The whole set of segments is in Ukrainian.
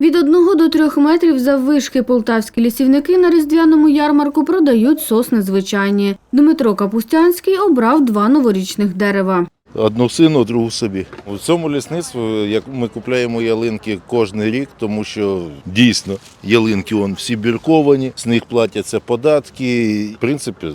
Від одного до трьох метрів заввишки полтавські лісівники на різдвяному ярмарку продають сосни звичайні. Дмитро Капустянський обрав два новорічних дерева. Одну сину, другу собі. У цьому лісництві як ми купляємо ялинки кожен рік, тому що дійсно ялинки вон всі бірковані, з них платяться податки. В принципі,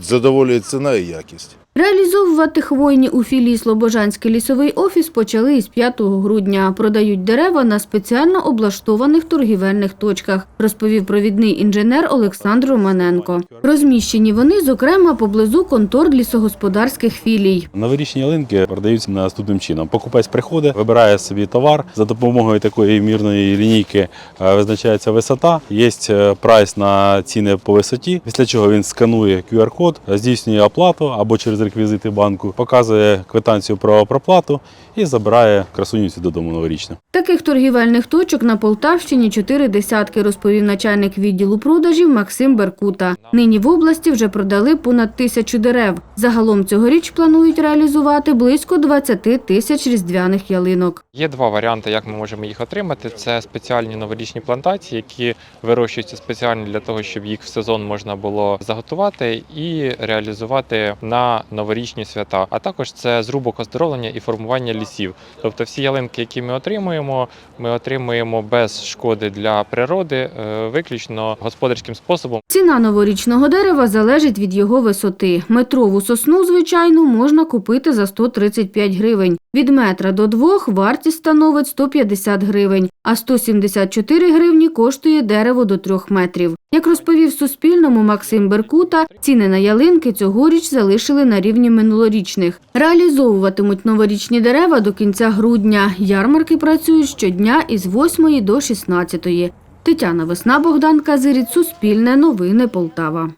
задоволює ціна і якість. Реалізовувати хвойні у філії Слобожанський лісовий офіс почали із 5 грудня. Продають дерева на спеціально облаштованих торгівельних точках, розповів провідний інженер Олександр Романенко. Розміщені вони, зокрема, поблизу контор лісогосподарських філій. Новорічні ялинки продаються наступним чином. Покупець приходить, вибирає собі товар. За допомогою такої мірної лінійки е, визначається висота. Є е, прайс на ціни по висоті. Після чого він сканує QR-код, здійснює оплату або через реквізити банку, показує квитанцію про проплату і забирає красунівці додому новорічно. Таких торгівельних точок на Полтавщині чотири десятки, розповів начальник відділу продажів Максим Беркута. Нині в області вже продали понад тисячу дерев. Загалом цьогоріч планують реалізувати близько 20 тисяч різдвяних ялинок. Є два варіанти, як ми можемо їх отримати. Це спеціальні новорічні плантації, які вирощуються спеціально для того, щоб їх в сезон можна було заготувати і реалізувати на новорічні свята. А також це зрубок оздоровлення і формування лісів. Тобто всі ялинки, які ми отримуємо, ми отримуємо без шкоди для природи, е, виключно господарським способом. Ціна новорічного дерева залежить від його висоти. Метрову сосну, звичайно, можна купити за 135 гривень. Від метра до двох вартість становить 150 гривень, а 174 гривні коштує дерево до трьох метрів. Як розповів Суспільному Максим Беркута, ціни на ялинки цьогоріч залишили на рівні минулорічних. Реалізовуватимуть новорічні дерева до кінця грудня. Ярмарки працюють щодня із 8 до 16. Тетяна Весна, Богдан Казиріць, Суспільне новини Полтава.